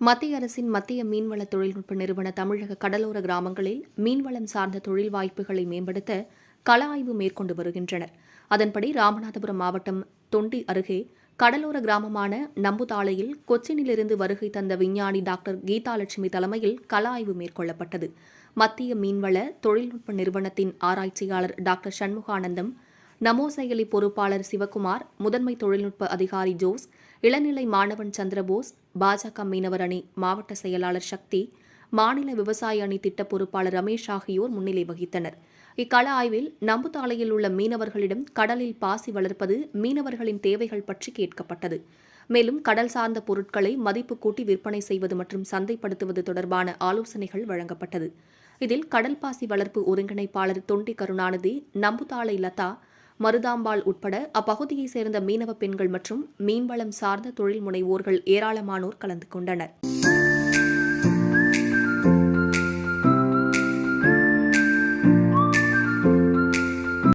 மத்திய அரசின் மத்திய மீன்வள தொழில்நுட்ப நிறுவன தமிழக கடலோர கிராமங்களில் மீன்வளம் சார்ந்த தொழில் வாய்ப்புகளை மேம்படுத்த கள ஆய்வு மேற்கொண்டு வருகின்றனர். அதன்படி ராமநாதபுரம் மாவட்டம் தொண்டி அருகே கடலோர கிராமமான நம்புதாளையில் கொச்சினிலிருந்து வருகை தந்த விஞ்ஞானி டாக்டர் கீதாலட்சுமி தலைமையில் கள ஆய்வு மேற்கொள்ளப்பட்டது. மத்திய மீன்வள தொழில்நுட்ப நிறுவனத்தின் ஆராய்ச்சியாளர் டாக்டர் சண்முகானந்தம் நமோ செயலி பொறுப்பாளர் சிவக்குமார் முதன்மை தொழில்நுட்ப அதிகாரி ஜோஸ் இளநிலை மாணவன் சந்திரபோஸ் பாஜக மீனவர் அணி மாவட்ட செயலாளர் சக்தி மாநில விவசாய அணி திட்ட பொறுப்பாளர் ரமேஷ் ஆகியோர் முன்னிலை வகித்தனர். இக்கள ஆய்வில் நம்புத்தாளையில் உள்ள மீனவர்களிடம் கடலில் பாசி வளர்ப்பது மீனவர்களின் தேவைகள் பற்றி கேட்கப்பட்டது. மேலும் கடல் சார்ந்த பொருட்களை மதிப்பு கூட்டி விற்பனை செய்வது மற்றும் சந்தைப்படுத்துவது தொடர்பான ஆலோசனைகள் வழங்கப்பட்டது. இதில் கடல் பாசி வளர்ப்பு ஒருங்கிணைப்பாளர் தொண்டி கருணாநிதி நம்புத்தாளை லதா மருதாம்பாள் உட்பட அப்பகுதியைச் சேர்ந்த மீனவ பெண்கள் மற்றும் மீன்வளம் சார்ந்த தொழில் முனைவோர்கள் ஏராளமானோர் கலந்து கொண்டனர்.